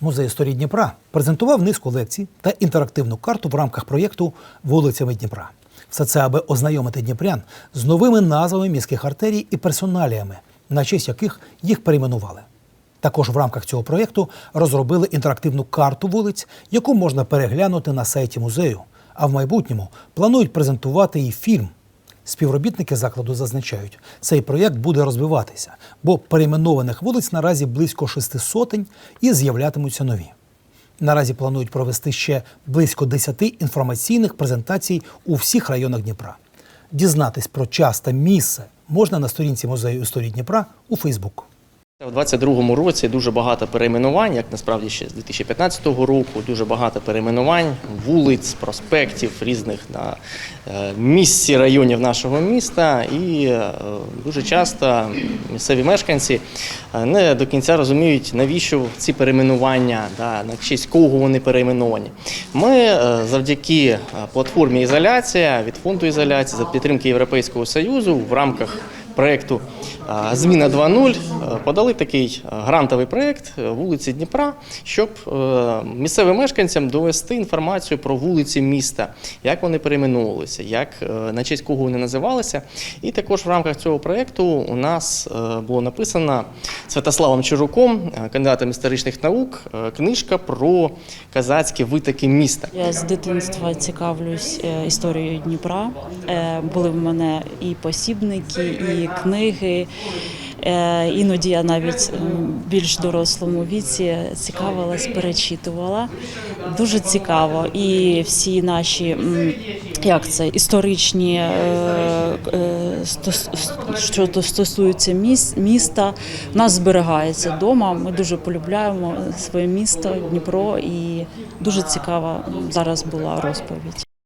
Музей історії Дніпра презентував низку лекцій та інтерактивну карту в рамках проєкту Вулицями Дніпра. Все це аби ознайомити дніпрян з новими назвами міських артерій і персоналіями, на честь яких їх перейменували. Також в рамках цього проєкту розробили інтерактивну карту вулиць, яку можна переглянути на сайті музею. А в майбутньому планують презентувати і фільм. Співробітники закладу зазначають, цей проєкт буде розвиватися, бо перейменованих вулиць наразі близько шести сотень і з'являтимуться нові. Наразі планують провести ще близько 10 інформаційних презентацій у всіх районах Дніпра. Дізнатись про час та місце можна на сторінці музею історії Дніпра у Фейсбук. У 2022 році дуже багато перейменувань, як насправді ще з 2015 року, дуже багато перейменувань вулиць, проспектів різних на е, місці районів нашого міста. І е, дуже часто місцеві мешканці е, не до кінця розуміють, навіщо ці перейменування, да, на честь кого вони перейменовані. Ми завдяки платформі Ізоляція від фонду ізоляції за підтримки Європейського Союзу в рамках проєкту Зміна 2.0 е, подали такий е, грантовий проєкт е, вулиці Дніпра, щоб е, місцевим мешканцям довести інформацію про вулиці міста, як вони перейменовувалися, як е, на честь кого вони називалися. І також в рамках цього проєкту у нас е, було написано Святославом Чуруком, е, кандидатом історичних наук, е, книжка про казацькі витоки міста. Я з дитинства цікавлюсь е, історією Дніпра. Е, Були в мене і посібники, і книги. Е, Іноді я навіть більш дорослому віці цікавилась, перечитувала. Дуже цікаво. І всі наші як це історичні, е, е, що стосуються міс- міста, нас зберігається вдома. Ми дуже полюбляємо своє місто, Дніпро, і дуже цікава зараз була розповідь.